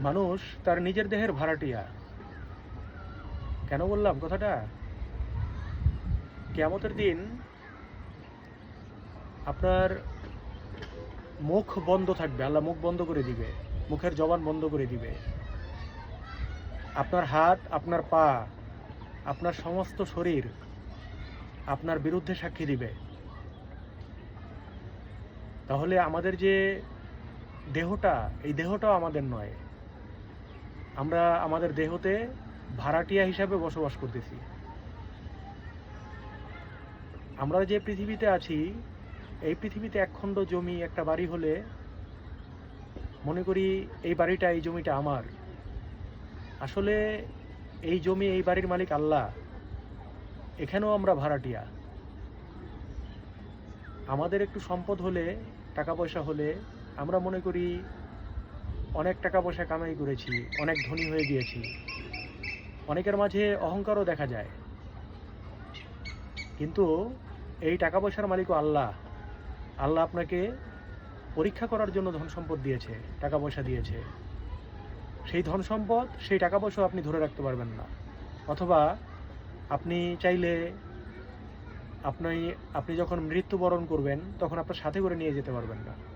মানুষ তার নিজের দেহের ভাড়াটিয়া কেন বললাম কথাটা? কেয়ামতের দিন আপনার মুখ বন্ধ থাকবে, আল্লাহ মুখ বন্ধ করে দিবে, মুখের জবান বন্ধ করে দিবে। আপনার হাত, আপনার পা, আপনার সমস্ত শরীর আপনার বিরুদ্ধে সাক্ষী দিবে। তাহলে আমাদের যে দেহটা, এই দেহটাও আমাদের নয় আমরা আমাদের দেহতে ভাড়াটিয়া হিসাবে বসবাস করতেছি। আমরা যে পৃথিবীতে আছি, এই পৃথিবীতে একখণ্ড জমি, একটা বাড়ি হলে মনে করি এই বাড়িটা, এই জমিটা আমার। আসলে এই জমি, এই বাড়ির মালিক আল্লাহ। এখানেও আমরা ভাড়াটিয়া। আমাদের একটু সম্পদ হলে, টাকা পয়সা হলে আমরা মনে করি অনেক টাকা পয়সা কামাই করেছি, অনেক ধনী হয়ে গিয়েছি। অনেকের মাঝে অহংকারও দেখা যায়। কিন্তু এই টাকা পয়সার মালিকও আল্লাহ। আল্লাহ আপনাকে পরীক্ষা করার জন্য ধন সম্পদ দিয়েছে, টাকা পয়সা দিয়েছে। সেই ধন সম্পদ, সেই টাকা পয়সাও আপনি ধরে রাখতে পারবেন না। অথবা আপনি চাইলে আপনি আপনি যখন মৃত্যুবরণ করবেন, তখন আপনার সাথে করে নিয়ে যেতে পারবেন না।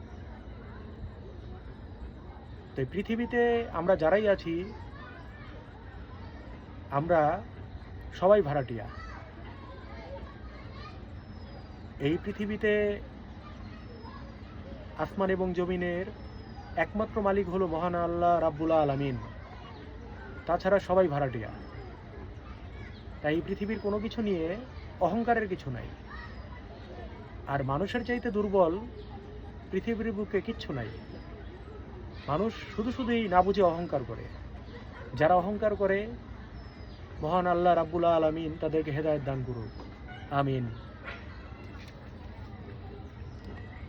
তো এই পৃথিবীতে আমরা যারাই আছি, আমরা সবাই ভাড়াটিয়া। এই পৃথিবীতে আসমান এবং জমিনের একমাত্র মালিক হলো মহান আল্লাহ রাব্বুল আলামিন। তাছাড়া সবাই ভাড়াটিয়া। তাই এই পৃথিবীর কোনো কিছু নিয়ে অহংকারের কিছু নাই। আর মানুষের চাইতে দুর্বল পৃথিবীর বুকে কিচ্ছু নাই। মানুষ শুধু শুধুই না বুঝে অহংকার করে। যারা অহংকার করে, মহান আল্লাহ রাব্বুল আলমিন তাদেরকে হেদায়ত দান করুক। আমিন।